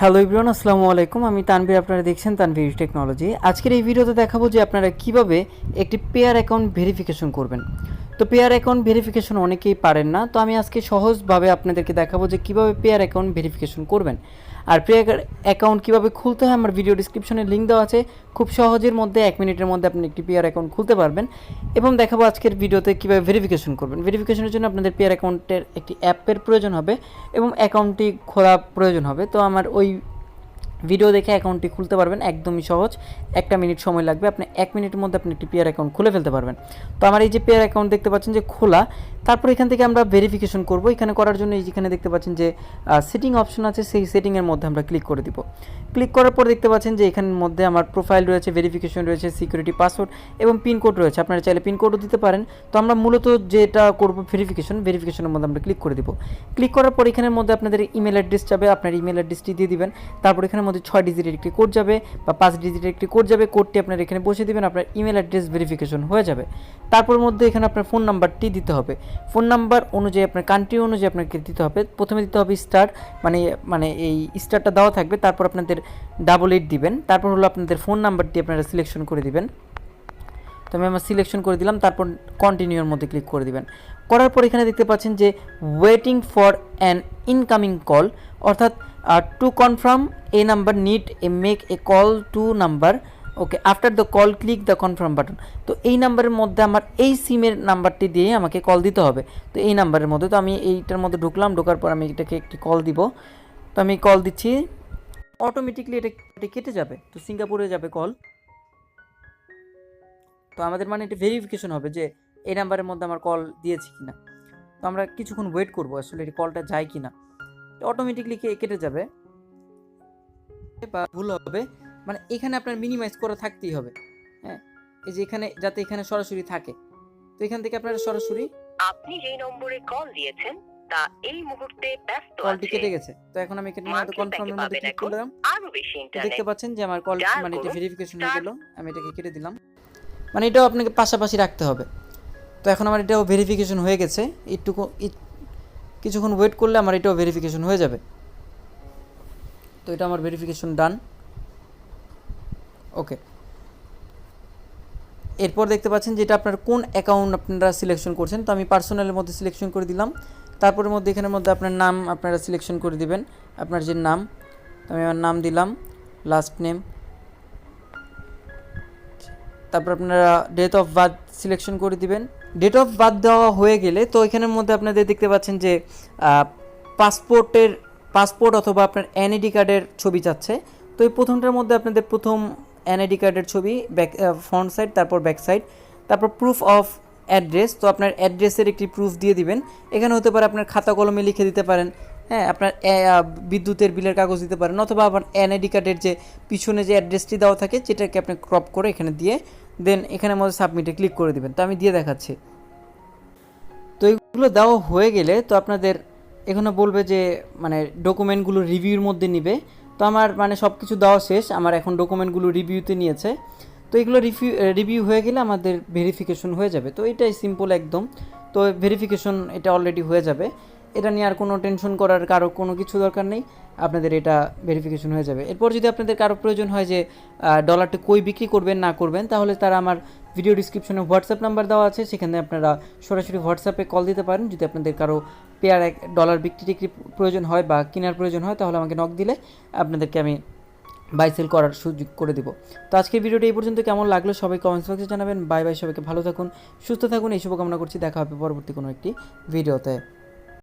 Hello Ibran আসসালামু আলাইকুম। আমি তানভীর, আপনারা দেখছেন তানভীর টেকনোলজি আজকের এই ভিডিওতে দেখাবো যে আপনারা কীভাবে একটি পেয়ার অ্যাকাউন্ট ভেরিফিকেশন করবেন। তো পেয়ার অ্যাকাউন্ট ভেরিফিকেশন অনেকেই পারেন না, তো আমি আজকে সহজভাবে আপনাদেরকে দেখাবো যে কীভাবে পেয়ার অ্যাকাউন্ট ভেরিফিকেশন করবেন। আর প্রিয় অ্যাকাউন্ট কীভাবে খুলতে হয় আমার ভিডিও ডিসক্রিপশনে লিঙ্ক দেওয়া আছে। খুব সহজের মধ্যে এক মিনিটের মধ্যে আপনি একটি পেয়ার অ্যাকাউন্ট খুলতে পারবেন এবং দেখাবো আজকের ভিডিওতে কীভাবে ভেরিফিকেশন করবেন। ভেরিফিকেশনের জন্য আপনাদের পেয়ার অ্যাকাউন্টের একটি অ্যাপের প্রয়োজন হবে এবং অ্যাকাউন্টটি খোলা প্রয়োজন হবে। তো আমার ওই ভিডিও দেখে অ্যাকাউন্টটি খুলতে পারবেন, একদমই সহজ। একটা মিনিট সময় লাগবে, আপনি এক মিনিটের মধ্যে আপনি একটি পেয়ার অ্যাকাউন্ট খুলে ফেলতে পারবেন। তো আমার এই যে পেয়ার অ্যাকাউন্ট দেখতে পাচ্ছেন যে খোলা, তারপর এখান থেকে আমরা ভেরিফিকেশন করব। এখানে করার জন্য এই যেখানে দেখতে পাচ্ছেন যে সেটিং অপশন আছে, সেই সেটিংয়ের মধ্যে আমরা ক্লিক করে দিব। ক্লিক করার পর দেখতে পাচ্ছেন যে এখানের মধ্যে আমার প্রোফাইল রয়েছে ভেরিফিকেশন রয়েছে সিকিউরিটি পাসওয়ার্ড এবং পিনকোড রয়েছে। আপনারা চাইলে পিনকোডও দিতে পারেন। তো আমরা মূলত যেটা করব ভেরিফিকেশন ভেরিফিকেশনের মধ্যে আমরা ক্লিক করে দিব। ক্লিক করার পর এখানের মধ্যে আপনাদের ইমেল অ্যাড্রেস যাবে, আপনার ইমেল অ্যাড্রেসটি দিয়ে দিবেন। তারপর এখানের মধ্যে ছয় ডিজিটের একটি কোড যাবে বা পাঁচ ডিজিটের একটি কোড যাবে, কোডটি আপনার এখানে বসে দেবেন, আপনার ইমেল অ্যাড্রেস ভেরিফিকেশন হয়ে যাবে। তারপর মধ্যে এখানে আপনার ফোন নাম্বারটি দিতে হবে। ফোন নাম্বার অনুযায়ী আপনার কান্ট্রি অনুযায়ী আপনাকে দিতে হবে। প্রথমে দিতে হবে স্টার মানে মানে এই স্টারটা দেওয়া থাকবে। তারপর আপনাদের ডাবল এইট দিবেন। তারপর হলো আপনাদের ফোন নাম্বারটি আপনারা সিলেকশন করে দিবেন। তো আমি আমার সিলেকশন করে দিলাম, তারপর কন্টিনিউর মধ্যে ক্লিক করে দিবেন। করার পর এখানে দেখতে পাচ্ছেন যে waiting for an incoming call অর্থাৎ to confirm a number need a make a call to number okay after the call click the confirm button তো এই নাম্বারের মধ্যে আমার এই সিমের নাম্বারটি দিয়ে আমাকে কল দিতে হবে। তো এই নাম্বারের মধ্যে, তো আমি এইটার মধ্যে ঢুকলাম, ঢোকার পর আমি এটাকে একটি কল দিব। তো আমি কল দিচ্ছি অটোমেটিকলি এটা কেটে যাবে। তো সিঙ্গাপুরে যাবে কল তো আমাদের মানে এটা ভেরিফিকেশন হবে যে এই নাম্বারের মধ্যে আমার কল দিয়েছি কিনা। তো আমরা কিছুক্ষণ ওয়েট করব আসলে এই কলটা যায় কিনা। অটোমেটিকলি কেটে যাবে? বা ভুল হবে। মানে এখানে আপনার মিনিমাইজ করা থাকতেই হবে। হ্যাঁ এই যে এখানে যাতে এখানে সরাসরি থাকে। তো এখান থেকে আপনারা সরাসরি আপনি যেই নম্বরে কল দিয়েছেন তা এই মুহূর্তে ব্যস্ত আছে। কলটি কেটে গেছে। তো এখন আমি এখানে মার্কেট কনফার্মের মধ্যে ক্লিক করলাম। আরও বেশি ইন্টারনেট দেখতে পাচ্ছেন যে আমার কল মানে এটা ভেরিফিকেশন হয়ে গেল। আমি এটাকে কেটে দিলাম। মানে এটাও আপনাকে পাশাপাশি রাখতে হবে। তো এখন আমার এটাও ভেরিফিকেশন হয়ে গেছে। একটুকু কিছুক্ষণ ওয়েট করলে আমার এটাও ভেরিফিকেশন হয়ে যাবে। তো এটা আমার ভেরিফিকেশন ডান ওকে এরপর দেখতে পাচ্ছেন যে এটা আপনার কোন অ্যাকাউন্ট আপনারা সিলেকশন করছেন। তো আমি পার্সোনালের মধ্যে সিলেকশন করে দিলাম। তারপরের মধ্যে এখানের মধ্যে আপনার নাম আপনারা সিলেকশন করে দিবেন। আপনার যে নাম আমি আমার নাম দিলাম লাস্ট নেম তারপর আপনারা ডেট অফ বার্থ সিলেকশন করে দিবেন। ডেট অফ বার্থ দেওয়া হয়ে গেলে তো এখানের মধ্যে আপনাদের দেখতে পাচ্ছেন যে পাসপোর্টের পাসপোর্ট অথবা আপনার এনআইডি কার্ডের ছবি চাচ্ছে তো এই প্রথমটার মধ্যে আপনাদের প্রথম এনআইডি কার্ডের ছবি ব্যাক ফ্রন্ট সাইড তারপর ব্যাক সাইড তারপর প্রুফ অফ অ্যাড্রেস তো আপনার অ্যাড্রেসের একটি প্রুফ দিয়ে দিবেন। এখানে হতে পারে আপনার খাতা কলমে লিখে দিতে পারেন। হ্যাঁ আপনার বিদ্যুতের বিলের কাগজ দিতে পারেন অথবা আপনার এনআইডি কার্ডের যে পিছনে যে অ্যাড্রেসটি দেওয়া থাকে যেটাকে আপনি ক্রপ করে এখানে দিয়ে দেন এখানের মধ্যে সাবমিটে ক্লিক করে দিবেন। তো আমি দিয়ে দেখাচ্ছি। তো এইগুলো দেওয়া হয়ে গেলে তো আপনাদের এখানে বলবে যে মানে ডকুমেন্টগুলো রিভিউর মধ্যে নিবে। তো আমার মানে সব কিছু দেওয়া শেষ, আমার এখন ডকুমেন্টগুলো রিভিউতে নিয়েছে। তো এগুলো রিভিউ রিভিউ হয়ে গেলে আমাদের ভেরিফিকেশন হয়ে যাবে। তো এটাই সিম্পল একদম। তো ভেরিফিকেশন এটা অলরেডি হয়ে যাবে। এটা নিয়ে আর কোনো টেনশন করার কারও কোনো কিছু দরকার নেই। আপনাদের এটা ভেরিফিকেশন হয়ে যাবে। এরপর যদি আপনাদের কারও প্রয়োজন হয় যে ডলারটা কই বিক্রি করবেন, না করবেন, তাহলে তারা আমার ভিডিও ডিসক্রিপশনে হোয়াটসঅ্যাপ নাম্বার দেওয়া আছে। সেখানে আপনারা সরাসরি হোয়াটসঅ্যাপে কল দিতে পারেন। যদি আপনাদের কারও পেয়ার এক ডলার বিক্রি টিক্রি প্রয়োজন হয় বা কেনার প্রয়োজন হয়, তাহলে আমাকে নক দিলে আপনাদেরকে আমি বাই সেল করার সুযোগ করে দিব। তো আজকের ভিডিওটা এই পর্যন্ত। কেমন লাগল সবাই কমেন্টস বক্সে জানাবেন। বাই বাই সবাইকে। ভালো থাকুন, সুস্থ থাকুন। এই শুভকামনা করছি। দেখা হবে পরবর্তী কোনো একটি ভিডিওতে